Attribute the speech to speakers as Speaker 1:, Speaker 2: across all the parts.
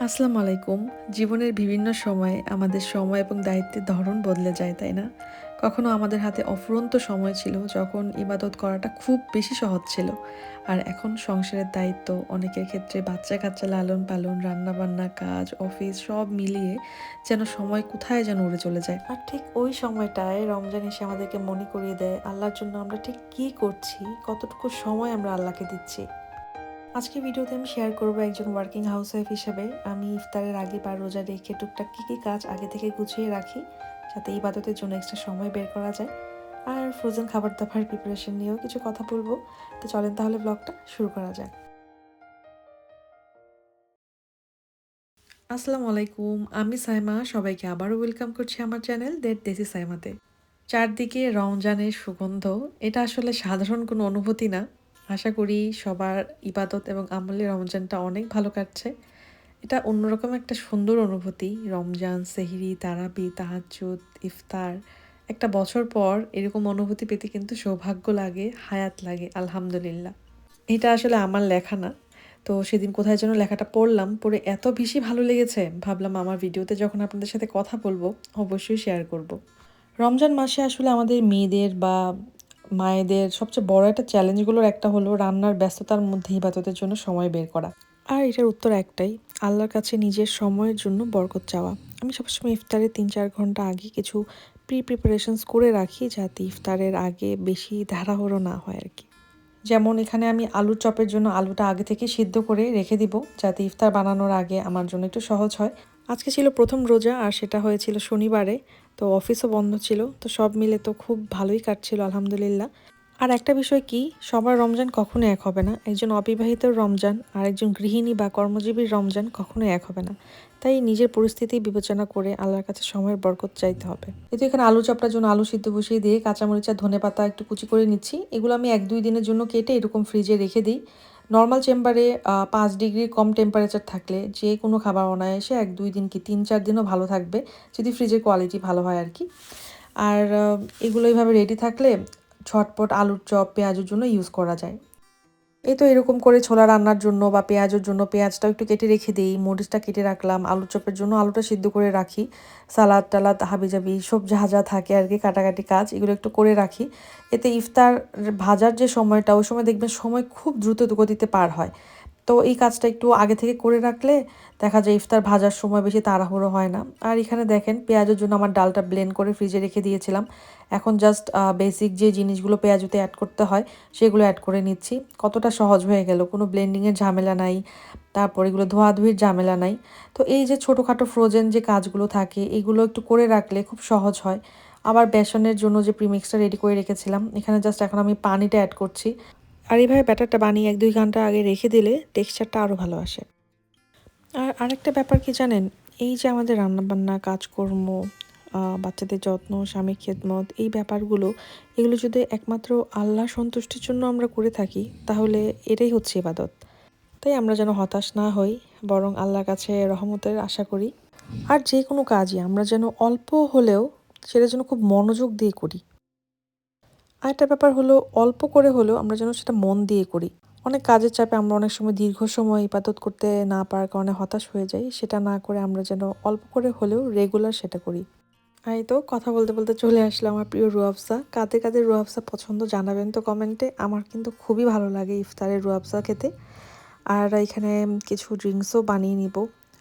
Speaker 1: আসসালামু আলাইকুম। জীবনের বিভিন্ন সময়ে আমাদের সময় এবং দায়িত্বের ধরন বদলে যায়, তাই না? কখনো আমাদের হাতে অফুরন্ত সময় ছিল যখন ইবাদত করাটা খুব বেশি সহজ ছিল। আর এখন সংসারের দায়িত্ব, অনেকের ক্ষেত্রে বাচ্চা কাচ্চা লালন পালন রান্নাবান্না, কাজ, অফিস সব মিলিয়ে যেন সময় কোথায় যেন উড়ে চলে যায়। আর ঠিক ওই সময়টায় রমজান এসে আমাদেরকে মনে করিয়ে দেয়, আল্লাহর জন্য আমরা ঠিক কী করছি? কতটুকু সময় আমরা আল্লাহকে দিচ্ছি? আজকে ভিডিওতে আমি শেয়ার করব একজন ওয়ার্কিং হাউস ওয়াইফ হিসেবে। আমি ইফতারের আগে বা রোজা রেখে টুকটাক কী কী কাজ আগে থেকে গুছিয়ে রাখি, যাতে ইবাদতের জন্য এক্সট্রা সময় বের করা যায়। আর ফ্রোজেন খাবার দাবার প্রিপারেশন নিয়েও কিছু কথা বলব। তো চলেন তাহলে ব্লগটা শুরু করা যাক। আসসালামু আলাইকুম, আমি সাইমা। সবাইকে আবারও ওয়েলকাম করছি আমার চ্যানেল দেড় দেশি সাইমাতে চারদিকে রমজানের সুগন্ধ, এটা আসলে সাধারণ কোনো অনুভূতি না। আশা করি সবার ইবাদত এবং আমলে রমজানটা অনেক ভালো কাটছে। এটা অন্যরকম একটা সুন্দর অনুভূতি, রমজান, সেহিরি, তারাবি তাহাজুদ ইফতার। একটা বছর পর এরকম অনুভূতি পেতে কিন্তু সৌভাগ্য লাগে, হায়াত লাগে, আলহামদুলিল্লাহ। এটা আসলে আমার লেখা না। তো সেদিন কোথায় যেন লেখাটা পড়লাম, পড়ে এত বেশি ভালো লেগেছে। ভাবলাম আমার ভিডিওতে যখন আপনাদের সাথে কথা বলব, অবশ্যই শেয়ার করব। রমজান মাসে আসলে আমাদের মেয়েদের বা মায়েদের সবচেয়ে বড় একটা চ্যালেঞ্জগুলোর একটা হলো রান্নার ব্যস্ততার মধ্যে ইবাদতের জন্য সময় বের করা। আর এটার উত্তর একটাই আল্লাহর কাছে নিজের সময়ের জন্য বরকত চাওয়া। আমি সবসময় ইফতারের তিন চার ঘণ্টা আগে কিছু প্রি প্রিপারেশনস করে রাখি যাতে ইফতারের আগে বেশি ধারাহড়ো না হয় আর কি। যেমন এখানে আমি আলুর চপের জন্য আলুটা আগে থেকে সিদ্ধ করে রেখে দিব যাতে ইফতার বানানোর আগে আমার জন্য একটু সহজ হয়। আজকে ছিল প্রথম রোজা আর সেটা হয়েছিল শনিবারে। তো অফিসও বন্ধ ছিল, তো সব মিলে তো খুব ভালোই কাটছিল, আলহামদুলিল্লাহ। আর একটা বিষয় কি, সবার রমজান কখনো এক হবে না। একজন অবিবাহিত রমজান আর একজন গৃহিণী বা কর্মজীবীর রমজান কখনো এক হবে না। তাই নিজের পরিস্থিতি বিবেচনা করে আল্লাহর কাছে সময়ের বরকত চাইতে হবে। এই তো এখানে আলু চপটার জন্য আলু সিদ্ধ বসিয়ে দিয়ে কাঁচামরিচা ধনে পাতা একটু কুচি করে নিচ্ছি। এগুলো আমি এক দুই দিনের জন্য কেটে এরকম ফ্রিজে রেখে দিই। নর্মাল চেম্বারে পাঁচ ডিগ্রি কম টেম্পারেচার থাকলে যে কোনো খাবার অনায়াসে এক, দুই দিন কি তিন, চার দিনও ভালো থাকবে, যদি ফ্রিজের কোয়ালিটি ভালো হয় আর কি। আর এগুলো এইভাবে রেডি থাকলে ছটপট আলুর চপ, পেঁয়াজের জন্য ইউজ করা যায়। এই তো এরকম করে ছোলা রান্নার জন্য বা পেঁয়াজের জন্য পেঁয়াজটাও একটু কেটে রেখে দিই, মরিচটা কেটে রাখলাম, আলু চপের জন্য আলুটা সিদ্ধ করে রাখি, সালাদ টালাদ, হাবিজাবি সব যা যা থাকে আর কি, কাটাকাটি কাজ, এগুলো একটু করে রাখি। এতে ইফতার ভাজার যে সময়টা, ওই সময় দেখবেন সময় খুব দ্রুত গতিতে পার হয়। তো এই কাজটা একটু আগে থেকে করে রাখলে দেখা যায় ইফতার ভাজার সময় বেশি তাড়াহুড়ো হয় না। আর এখানে দেখেন, পেঁয়াজের জন্য আমার ডালটা ব্লেন্ড করে ফ্রিজে রেখে দিয়েছিলাম। এখন জাস্ট বেসিক যে জিনিসগুলো পেঁয়াজুতে অ্যাড করতে হয়, সেগুলো অ্যাড করে নিচ্ছি। কতটা সহজ হয়ে গেল, কোনো ব্লেন্ডিংয়ের ঝামেলা নাই, তারপর এগুলো ধোয়াধুয়ির ঝামেলা নাই। তো এই যে ছোটোখাটো ফ্রোজেন যে কাজগুলো থাকে, এগুলো একটু করে রাখলে খুব সহজ হয়। আবার বেসনের জন্য যে প্রিমিক্সটা রেডি করে রেখেছিলাম, এখানে জাস্ট এখন আমি পানিটা অ্যাড করছি। আর এইভাবে ব্যাটারটা বানিয়ে এক দুই ঘণ্টা আগে রেখে দিলে টেক্সচারটা আরও ভালো আসে। আর আরেকটা ব্যাপার কি জানেন? এই যে আমাদের রান্নাবান্না, কাজকর্ম বাচ্চাদের যত্ন স্বামীর খেদমত, এই ব্যাপারগুলো, এগুলো যদি একমাত্র আল্লাহ সন্তুষ্টির জন্য আমরা করে থাকি, তাহলে এটাই হচ্ছে ইবাদত। তাই আমরা যেন হতাশ না হই, বরং আল্লাহর কাছে রহমতের আশা করি। আর যে কোনো কাজই আমরা যেন অল্প হলেও সেটা যেন খুব মনোযোগ দিয়ে করি। আরেকটা ব্যাপার হলো, অল্প করে হলেও আমরা যেন সেটা মন দিয়ে করি। অনেক কাজের চাপে আমরা অনেক সময় দীর্ঘ সময় ইবাদত করতে না পারার কারণে হতাশ হয়ে যাই। সেটা না করে আমরা যেন অল্প করে হলেও রেগুলার সেটা করি। এই তো কথা বলতে বলতে চলে আসলো আমার প্রিয় রুয়াবসা কাদের কাদের রুয়াবসা পছন্দ জানাবেন তো কমেন্টে। আমার কিন্তু খুবই ভালো লাগে ইফতারের রুয়াবসা খেতে। আর এখানে কিছু ড্রিঙ্কসও বানিয়ে নিব।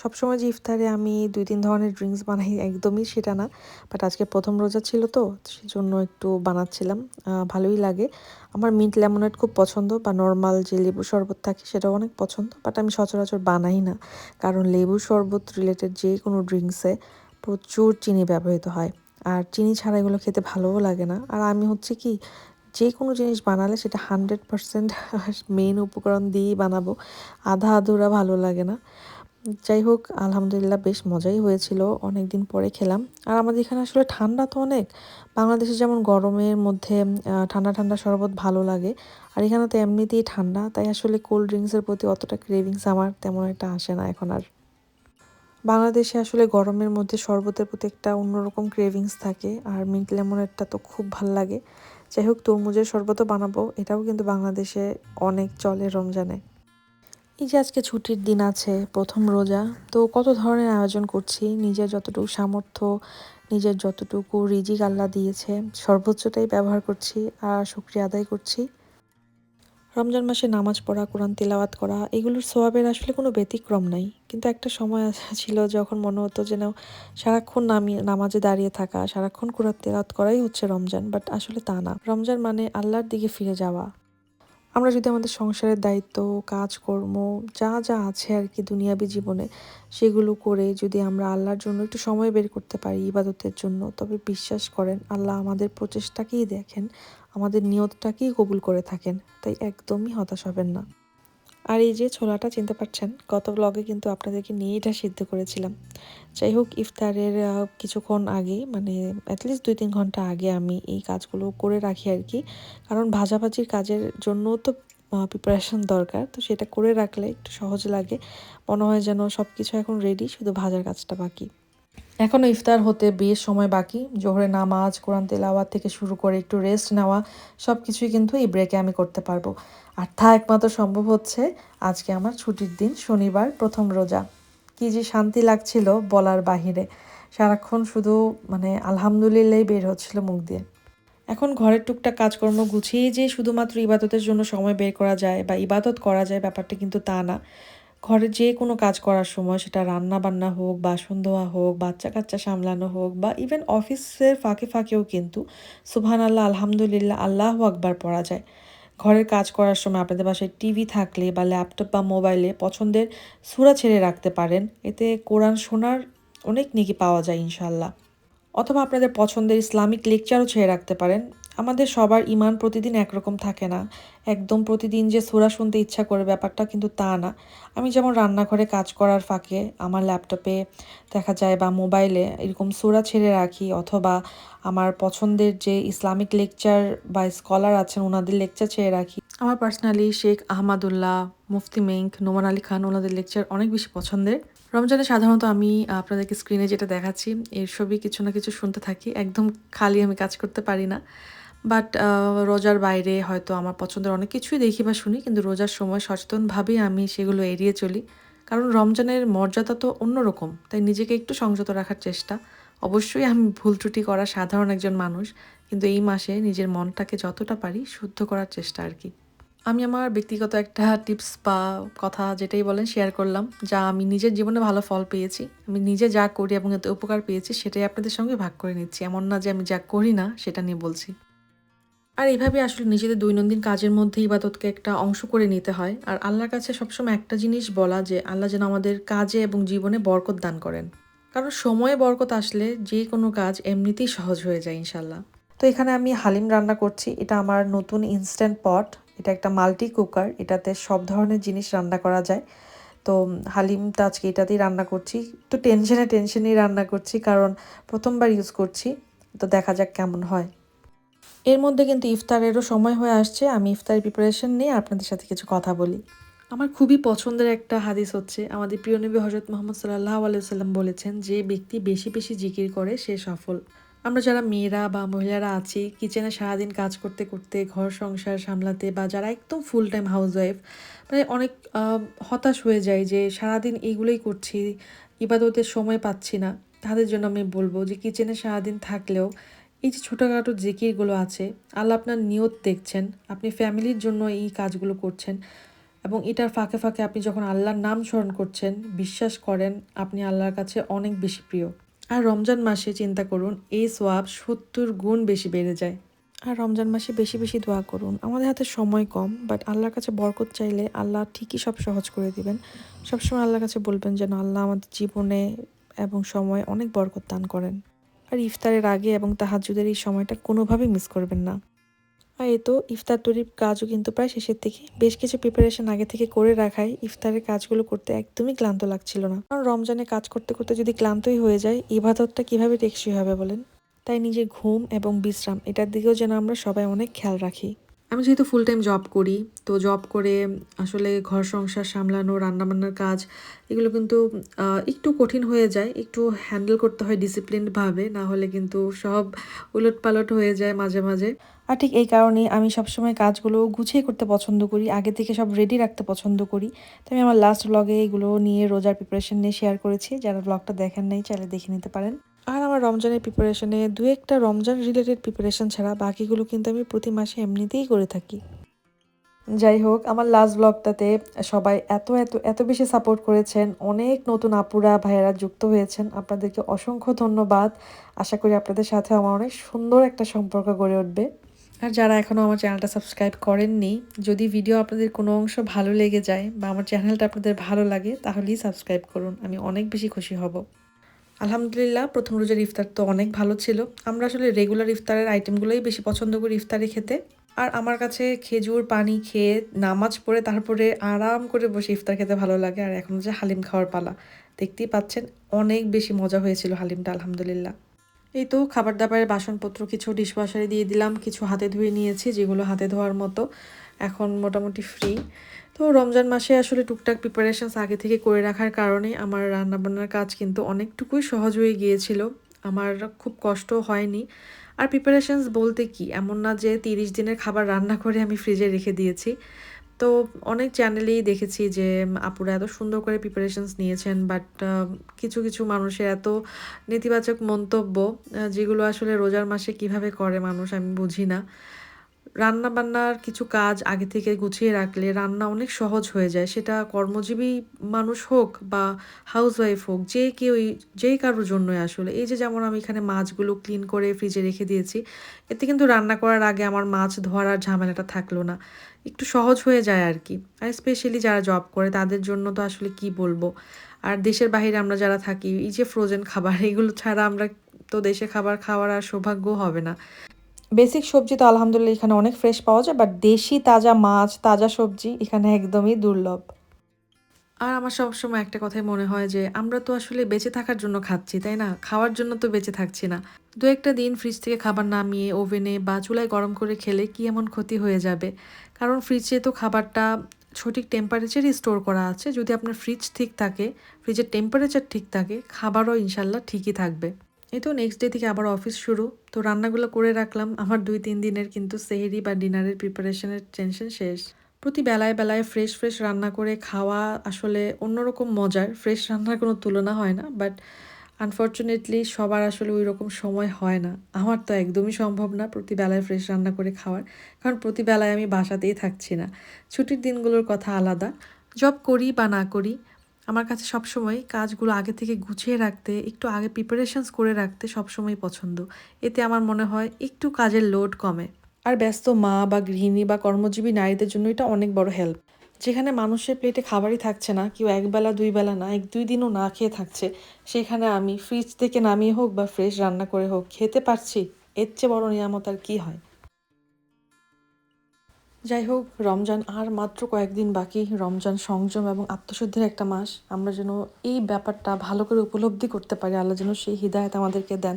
Speaker 1: সবসময় যে ইফতারে আমি দুই তিন ধরনের ড্রিঙ্কস বানাই, একদমই সেটা না। বাট আজকে প্রথম রোজা ছিল তো, সেজন্য একটু বানাচ্ছিলাম। ভালোই লাগে। আমার মিন্ট লেমনেড খুব পছন্দ বা নর্মাল যে লেবু শরবত থাকে সেটাও অনেক পছন্দ। বাট আমি সচরাচর বানাই না। কারণ লেবু শরবত রিলেটেড যে কোনো ড্রিঙ্কসে প্রচুর চিনি ব্যবহৃত হয়। আর চিনি ছাড়া এগুলো খেতে ভালোও লাগে না। আর আমি হচ্ছে কি, যে কোনো জিনিস বানালে সেটা হান্ড্রেড পারসেন্ট মেন উপকরণ দিয়েই বানাবো। আধা আধুরা ভালো লাগে না। যাই হোক আলহামদুলিল্লাহ বেশ মজাই হয়েছিল। অনেক দিন পরে খেলাম। আর আমাদের এখানে আসলে ঠান্ডা তো অনেক। বাংলাদেশে যেমন গরমের মধ্যে ঠান্ডা ঠান্ডা শরবত ভালো লাগে। আর এখানে তো এমনিতেই ঠান্ডা, তাই আসলে কোল্ড ড্রিঙ্কসের প্রতি অতটা ক্রেভিংস আমার তেমন একটা আসে না এখন আর। বাংলাদেশে আসলে গরমের মধ্যে শরবতের প্রতি একটা অন্যরকম ক্রেভিংস থাকে। আর মিন্ট লেমনেরটা তো খুব ভালো লাগে। যাই হোক তরমুজের শরবতও বানাবো। এটাও কিন্তু বাংলাদেশে অনেক চলে রমজানে। এই যে আজকে ছুটির দিন আছে, প্রথম রোজা, তো কত ধরনের আয়োজন করছি? নিজের যতটুকু সামর্থ্য, নিজের যতটুকু রিজিক আল্লাহ দিয়েছে, সর্বোচ্চটাই ব্যবহার করছি আর শুক্রিয়া আদায় করছি। রমজান মাসে নামাজ পড়া, কোরআন তিলাওয়াত করা, এগুলোর সোয়াবের আসলে কোনো ব্যতিক্রম নাই। কিন্তু একটা সময় ছিল যখন মনে হতো যেন সারাক্ষণ নামি, নামাজে দাঁড়িয়ে থাকা, সারাক্ষণ কোরআন তেলাওয়াত করাই হচ্ছে রমজান, বাট আসলে তা না। রমজান মানে আল্লাহর দিকে ফিরে যাওয়া। আমরা যদি আমাদের সংসারের দায়িত্ব কাজকর্ম যা যা আছে আর কি দুনিয়াবি জীবনে, সেগুলো করে যদি আমরা আল্লাহর জন্য একটু সময় বের করতে পারি ইবাদতের জন্য, তবে বিশ্বাস করেন আল্লাহ আমাদের প্রচেষ্টাকেই দেখেন, আমাদের নিয়তটাকেই কবুল করে থাকেন। তাই একদমই হতাশ হবেন না। আর এই যে ছোলাটা চিনতে পারছেন, গত ব্লগে কিন্তু আপনাদেরকে নিয়ে এটা সিদ্ধ করেছিলাম। যাই হোক, ইফতারের কিছুক্ষণ আগে মানে অ্যাটলিস্ট দুই তিন ঘণ্টা আগে আমি এই কাজগুলো করে রাখি আর কি। কারণ ভাজাভাজির কাজের জন্য তো প্রিপারেশন দরকার। তো সেটা করে রাখলে একটু সহজ লাগে। মনে হয় যেন সব কিছু এখন রেডি শুধু ভাজার কাজটা বাকি। এখনও ইফতার হতে বেশ সময় বাকি। জোহরে নামাজ, কোরআন তেলাওয়াত থেকে শুরু করে একটু রেস্ট নেওয়া সব কিছুই কিন্তু এই ব্রেকে আমি করতে পারব। আর তা একমাত্র সম্ভব হচ্ছে আজকে আমার ছুটির দিন, শনিবার, প্রথম রোজা। কি যে শান্তি লাগছিল বলার বাহিরে। সারাক্ষণ শুধু মানে আলহামদুলিল্লাহ বের হচ্ছিল মুখ দিয়ে। এখন ঘরের টুকটাক কাজকর্ম গুছিয়ে যে শুধুমাত্র ইবাদতের জন্য সময় বের করা যায় বা ইবাদত করা যায় ব্যাপারটা কিন্তু তা না। ঘরে যে কোনো কাজ করার সময় সেটা রান্না বান্না হোক, বাসন ধোয়া হোক বাচ্চা কাচ্চা সামলানো হোক বা ইভেন অফিসের ফাঁকে ফাঁকেও কিন্তু সুবহান আল্লাহ আলহামদুলিল্লাহ, আল্লাহ আকবার পড়া যায়। ঘরের কাজ করার সময় আপনাদের বাসায় টিভি থাকলে বা ল্যাপটপ বা মোবাইলে পছন্দের সুরা ছেড়ে রাখতে পারেন। এতে কোরআন শোনার অনেক নিকি পাওয়া যায় ইনশাল্লাহ অথবা আপনাদের পছন্দের ইসলামিক লেকচারও ছেড়ে রাখতে পারেন। আমাদের সবার ইমান প্রতিদিন একরকম থাকে না। একদম প্রতিদিন যে সোরা শুনতে ইচ্ছা করে ব্যাপারটা কিন্তু তা না। আমি যেমন রান্নাঘরে কাজ করার ফাঁকে আমার ল্যাপটপে দেখা যায় বা মোবাইলে এরকম সোরা ছেড়ে রাখি অথবা আমার পছন্দের যে ইসলামিক লেকচার বা স্কলার আছেন ওনাদের লেকচার ছেড়ে রাখি। আমার পার্সোনালি শেখ আহমাদুল্লাহ, মুফতি মেঙ্ক নোমান আলী খান ওনাদের লেকচার অনেক বেশি পছন্দের। রমজানে সাধারণত আমি আপনাদেরকে স্ক্রিনে যেটা দেখাচ্ছি, এর সবই কিছু না কিছু শুনতে থাকি। একদম খালি আমি কাজ করতে পারি না। বাট রোজার বাইরে হয়তো আমার পছন্দের অনেক কিছুই দেখি বা শুনি, কিন্তু রোজার সময় সচেতনভাবেই আমি সেগুলো এড়িয়ে চলি। কারণ রমজানের মর্যাদা তো অন্যরকম, তাই নিজেকে একটু সংযত রাখার চেষ্টা। অবশ্যই আমি ভুল ত্রুটি করা সাধারণ একজন মানুষ, কিন্তু এই মাসে নিজের মনটাকে যতটা পারি শুদ্ধ করার চেষ্টা আর কি। আমি আমার ব্যক্তিগত একটা টিপস বা কথা যেটাই বলেন শেয়ার করলাম, যা আমি নিজের জীবনে ভালো ফল পেয়েছি, আমি নিজে যা করি এবং এতে উপকার পেয়েছি, সেটাই আপনাদের সঙ্গে ভাগ করে নিচ্ছি। এমন না যে আমি যা করি না, সেটা নিয়ে বলছি। আর এইভাবে আসলে নিজেদের দৈনন্দিন কাজের মধ্যে ইবাদতকে একটা অংশ করে নিতে হয়। আর আল্লাহর কাছে সবসময় একটা জিনিস বলা যে, আল্লাহ যেন আমাদের কাজে এবং জীবনে বরকত দান করেন। কারণ সময়ে বরকত আসলে যে কোনো কাজ এমনিতেই সহজ হয়ে যায় ইনশাল্লাহ তো এখানে আমি হালিম রান্না করছি। এটা আমার নতুন ইনস্ট্যান্ট পট এটা একটা মাল্টি কুকার এটাতে সব ধরনের জিনিস রান্না করা যায়। তো হালিমটা আজকে এটাতেই রান্না করছি। তো টেনশনে টেনশনেই রান্না করছি। কারণ প্রথমবার ইউজ করছি। তো দেখা যাক কেমন হয়। এর মধ্যে কিন্তু ইফতারেরও সময় হয়ে আসছে। আমি ইফতারের প্রিপারেশন নিয়ে আপনাদের সাথে কিছু কথা বলি। আমার খুবই পছন্দের একটা হাদিস হচ্ছে, আমাদের প্রিয় নবী হজরত মোহাম্মদ সাল্লাহ আলাইসাল্লাম বলেছেন, যে ব্যক্তি বেশি বেশি জিকির করে, সে সফল। আমরা যারা মেয়েরা বা মহিলারা আছি কিচেনে সারাদিন কাজ করতে করতে, ঘর সংসার সামলাতে বা যারা একদম ফুল টাইম হাউস ওয়াইফ মানে অনেক হতাশ হয়ে যায় যে সারাদিন এইগুলোই করছি, ইবাদতের সময় পাচ্ছি না। তাদের জন্য আমি বলব যে কিচেনে সারাদিন থাকলেও এই যে ছোটোখাটো যে জিকিরগুলো আছে, আল্লাহ আপনার নিয়ত দেখছেন, আপনি ফ্যামিলির জন্য এই কাজগুলো করছেন এবং এটার ফাঁকে ফাঁকে আপনি যখন আল্লাহর নাম স্মরণ করছেন, বিশ্বাস করেন, আপনি আল্লাহর কাছে অনেক বেশি প্রিয়। আর রমজান মাসে চিন্তা করুন, এই সোয়াব সত্তর গুণ বেশি বেড়ে যায়। আর রমজান মাসে বেশি বেশি দোয়া করুন। আমাদের হাতে সময় কম বাট আল্লাহর কাছে বরকত চাইলে আল্লাহ ঠিকই সব সহজ করে দিবেন। সবসময় আল্লাহর কাছে বলবেন যেন আল্লাহ আমাদের জীবনে এবং সময় অনেক বরকত দান করেন। আর ইফতারের আগে এবং তাহাজুদের এই সময়টা কোনোভাবেই মিস করবেন না। আর এ তো ইফতার তৈরির কাজও কিন্তু প্রায় শেষের দিকে। বেশ কিছু প্রিপারেশন আগে থেকে করে রাখায় ইফতারের কাজগুলো করতে একদমই ক্লান্ত লাগছিল না। কারণ রমজানে কাজ করতে করতে যদি ক্লান্তই হয়ে যায় ইবাদতটা কীভাবে টেকসই হবে বলেন? তাই নিজের ঘুম এবং বিশ্রাম, এটার দিকেও যেন আমরা সবাই অনেক খেয়াল রাখি। আমি যেহেতু ফুল টাইম জব করি, তো জব করে আসলে ঘর সংসার সামলানো, রান্নাবান্নার কাজ, এগুলো কিন্তু একটু কঠিন হয়ে যায়। একটু হ্যান্ডেল করতে হয় ডিসিপ্লিনভাবে না হলে কিন্তু সব উলট পালট হয়ে যায় মাঝে মাঝে। আর ঠিক এই কারণেই আমি সবসময় কাজগুলো গুছিয়ে করতে পছন্দ করি, আগে থেকে সব রেডি রাখতে পছন্দ করি। তো আমি আমার লাস্ট ব্লগে এগুলো নিয়ে রোজার প্রিপারেশন নিয়ে শেয়ার করেছি, যারা ব্লগটা দেখেন নাই, চাইলে দেখে নিতে পারেন। আর আমার রমজানের প্রিপারেশনে দু একটা রমজান রিলেটেড প্রিপারেশন ছাড়া বাকিগুলো কিন্তু আমি প্রতি মাসে এমনিতেই করে থাকি। যাই হোক, আমার লাস্ট ব্লগটাতে সবাই এত এত এত বেশি সাপোর্ট করেছেন, অনেক নতুন আপুরা, ভাইয়েরা যুক্ত হয়েছেন। আপনাদেরকে অসংখ্য ধন্যবাদ। আশা করি আপনাদের সাথে আমার অনেক সুন্দর একটা সম্পর্ক গড়ে উঠবে। আর যারা এখনও আমার চ্যানেলটা সাবস্ক্রাইব করেননি, যদি ভিডিও আপনাদের কোনো অংশ ভালো লেগে যায় বা আমার চ্যানেলটা আপনাদের ভালো লাগে, তাহলেই সাবস্ক্রাইব করুন। আমি অনেক বেশি খুশি হব। আলহামদুলিল্লাহ, প্রথম রোজার ইফতার তো অনেক ভালো ছিল। আমরা আসলে রেগুলার ইফতারের আইটেমগুলোই বেশি পছন্দ করি ইফতারে খেতে। আর আমার কাছে খেজুর, পানি খেয়ে নামাজ পড়ে তারপরে আরাম করে বসে ইফতার খেতে ভালো লাগে। আর এখন যে হালিম খাওয়ার পালা। দেখতেই পাচ্ছেন, অনেক বেশি মজা হয়েছিল হালিমটা, আলহামদুলিল্লাহ। এই তো খাবার দাবারের বাসনপত্র, কিছু ডিশওয়াশারে দিয়ে দিলাম, কিছু হাতে ধুয়ে নিয়েছি, যেগুলো হাতে ধোয়ার মতো। এখন মোটামুটি ফ্রি তো রমজান মাসে আসলে টুকটাক প্রিপারেশানস আগে থেকে করে রাখার কারণে আমার রান্নাবান্নার কাজ কিন্তু অনেকটুকুই সহজ হয়ে গিয়েছিল। আমার খুব কষ্ট হয়নি। আর প্রিপারেশানস বলতে কি? এমন না যে তিরিশ দিনের খাবার রান্না করে আমি ফ্রিজে রেখে দিয়েছি। তো অনেক চ্যানেলেই দেখেছি যে আপুরা এত সুন্দর করে প্রিপারেশনস নিয়েছেন বাট কিছু কিছু মানুষের এত নেতিবাচক মন্তব্য যেগুলো আসলে রোজার মাসে কীভাবে করে মানুষ আমি বুঝি না। রান্না বান্নার কিছু কাজ আগে থেকে গুছিয়ে রাখলে রান্না অনেক সহজ হয়ে যায়। সেটা কর্মজীবী মানুষ হোক বা হাউসওয়াইফ হোক, যে কেউই যেই কারোর জন্যই আসলে। এই যে যেমন আমি এখানে মাছগুলো ক্লিন করে ফ্রিজে রেখে দিয়েছি, এতে কিন্তু রান্না করার আগে আমার মাছ ধরার ঝামেলাটা থাকল না। একটু সহজ হয়ে যায় আর কি। আর স্পেশালি যারা জব করে, তাদের জন্য তো আসলে কি বলব? আর দেশের বাহিরে আমরা যারা থাকি, এই যে ফ্রোজেন খাবার, এগুলো ছাড়া আমরা তো দেশে খাবার খাওয়ার আর সৌভাগ্য হবে না। বেসিক সবজি তো আলহামদুলিল্লাহ এখানে অনেক ফ্রেশ পাওয়া যায় বাট দেশি তাজা মাছ, তাজা সবজি এখানে একদমই দুর্লভ। আর আমার সবসময় একটা কথাই মনে হয় যে, আমরা তো আসলে বেঁচে থাকার জন্য খাচ্ছি, তাই না? খাওয়ার জন্য তো বেঁচে থাকছি না। দু একটা দিন ফ্রিজ থেকে খাবার নামিয়ে ওভেনে বা চুলায় গরম করে খেলে কি এমন ক্ষতি হয়ে যাবে? কারণ ফ্রিজে তো খাবারটা সঠিক টেম্পারেচারই স্টোর করা আছে। যদি আপনার ফ্রিজ ঠিক থাকে ফ্রিজের টেম্পারেচার ঠিক থাকে, খাবারও ইনশাল্লাহ ঠিকই থাকবে। এই তো নেক্সট ডে থেকে আবার অফিস শুরু। তো রান্নাগুলো করে রাখলাম। আমার দুই তিন দিনের কিন্তু সেহেরি বা ডিনারের প্রিপারেশনের টেনশন শেষ। প্রতি বেলায় বেলায় ফ্রেশ ফ্রেশ রান্না করে খাওয়া আসলে অন্যরকম মজার। ফ্রেশ রান্নার কোনো তুলনা হয় না। বাট আনফর্চুনেটলি সবার আসলে ওই রকম সময় হয় না। আমার তো একদমই সম্ভব না প্রতি বেলায় ফ্রেশ রান্না করে খাওয়ার। কারণ প্রতি বেলায় আমি বাসাতেই থাকছি না। ছুটির দিনগুলোর কথা আলাদা। জব করি বা না করি আমার কাছে সবসময় কাজগুলো আগে থেকে গুছিয়ে রাখতে, একটু আগে প্রিপারেশনস করে রাখতে সবসময় পছন্দ। এতে আমার মনে হয় একটু কাজের লোড কমে। আর ব্যস্ত মা বা গৃহিণী বা কর্মজীবী নারীদের জন্য এটা অনেক বড় হেল্প যেখানে মানুষের প্লেটে খাবারই থাকছে না, কেউ একবেলা দুই বেলা না, এক দুই দিনও না খেয়ে থাকছে। সেখানে আমি ফ্রিজ থেকে নামিয়ে হোক বা ফ্রেশ রান্না করে হোক, খেতে পারছি, এর চেয়ে বড় নিয়ামত আর কী হয়? যাই হোক, রমজান আর মাত্র কয়েকদিন বাকি, রমজান সংযম এবং আত্মশুদ্ধির একটা মাস। আমরা যেন এই ব্যাপারটা ভালো করে উপলব্ধি করতে পারি, আল্লাহ যেন সেই হৃদায়ত আমাদেরকে দেন।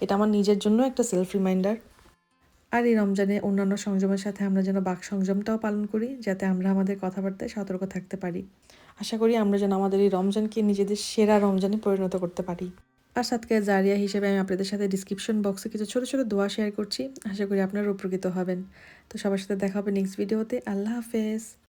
Speaker 1: এটা আমার নিজের জন্য একটা সেলফ রিমাইন্ডার আর এই রমজানে অন্যান্য সংযমের সাথে আমরা যেন বাক সংযমটাও পালন করি, যাতে আমরা আমাদের কথাবার্তায় সতর্ক থাকতে পারি। আশা করি আমরা যেন আমাদের এই রমজানকে নিজেদের সেরা রমজানে পরিণত করতে পারি। আর সাতকে জারিয়া হিসেবে আমি আপনাদের সাথে ডিসক্রিপশন বক্সে কিছু ছোটো ছোটো দোয়া শেয়ার করছি। আশা করি আপনারা উপকৃত হবেন। তো সবার সাথে দেখা হবে নেক্সট ভিডিওতে আল্লাহ হাফেজ।